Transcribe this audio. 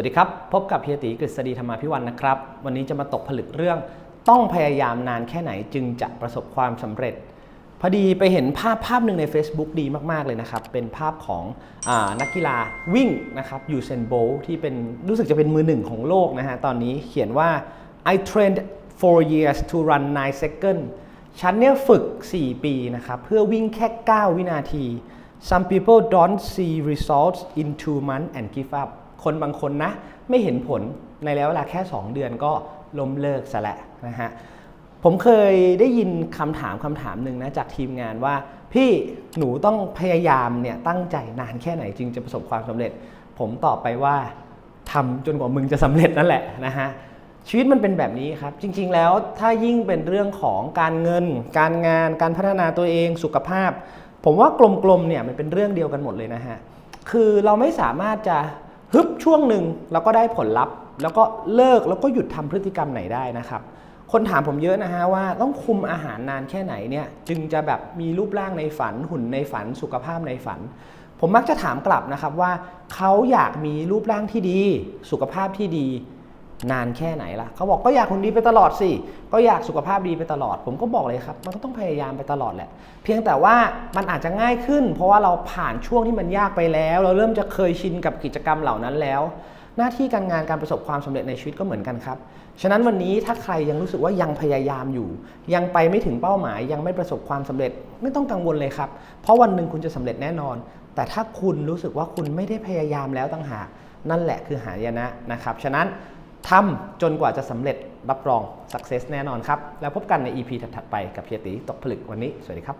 วัสดีครับ พบกับเฮียตีกฤษฎีธรรมาพิวันนะครับ วันนี้จะมาตกผลึกเรื่องต้องพยายามนานแค่ไหนจึงจะประสบความสำเร็จ พอดีไปเห็นภาพภาพหนึ่งใน Facebook ดีมาก ๆ เลยนะครับ เป็นภาพของอนักกีฬาวิ่งนะครับยูเซนโบที่เป็นรู้สึกจะเป็นมือหนึ่งของโลกนะฮะ ตอนนี้เขียนว่า I trained for years to run 9 seconds ฉันเนี่ยฝึก 4 ปีนะครับ เพื่อวิ่งแค่ 9 วินาที Some people don't see results in two months and give up คนบางคนนะ ไม่เห็นผลในระยะเวลาแค่ 2 เดือนก็ล้มเลิกซะแหละนะฮะผมเคยได้ยินคำถามคำถามหนึ่งนะจากทีมงานว่า พี่หนูต้องพยายามเนี่ยตั้งใจนานแค่ไหนจึงจะประสบความสำเร็จ ผมตอบไปว่าทำจนกว่ามึงจะสำเร็จนั่นแหละนะฮะชีวิตมันเป็นแบบนี้ครับ จริง ๆ แล้วถ้ายิ่งเป็นเรื่องของการเงิน การงาน การพัฒนาตัวเองสุขภาพ ผมว่ากลมๆเนี่ยมันเป็นเรื่องเดียวกันหมดเลยนะฮะ คือเราไม่สามารถจะฮึบช่วงหนึ่งแล้วก็ได้ผลลัพธ์ แล้วก็เลิกแล้วก็หยุดทำพฤติกรรมไหนได้นะครับ คนถามผมเยอะนะฮะว่าต้องคุมอาหารนานแค่ไหนเนี่ยจึงจะแบบมีรูปร่างในฝัน หุ่นในฝัน สุขภาพในฝัน ผมมักจะถามกลับนะครับว่าเขาอยากมีรูปร่างที่ดี สุขภาพที่ดี นานแค่ไหนล่ะ เขาบอกก็อยากหุ่นดีไปตลอดสิ ก็อยากสุขภาพดีไปตลอด ผมก็บอกเลยครับ มันก็ต้องพยายามไปตลอดแหละ เพียงแต่ว่ามันอาจจะง่ายขึ้น เพราะว่าเราผ่านช่วงที่มันยากไปแล้ว เราเริ่มจะเคยชินกับกิจกรรมเหล่านั้นแล้ว หน้าที่การงานการประสบความสำเร็จในชีวิตก็เหมือนกันครับ ฉะนั้นวันนี้ถ้าใครยังรู้สึกว่ายังพยายามอยู่ ยังไปไม่ถึงเป้าหมาย ยังไม่ประสบความสำเร็จ ไม่ต้องกังวลเลยครับ เพราะวันหนึ่งคุณจะสำเร็จแน่นอน แต่ถ้าคุณรู้สึกว่าคุณไม่ได้พยายามแล้วต่างหาก นั่นแหละคือหายนะนะครับ ฉะนั้น ทำจนกว่าจะสำเร็จรับรอง success แน่นอนครับ แล้วพบกันใน EP ถัดๆไปกับเฮียตีตกผลึกวันนี้ สวัสดีครับ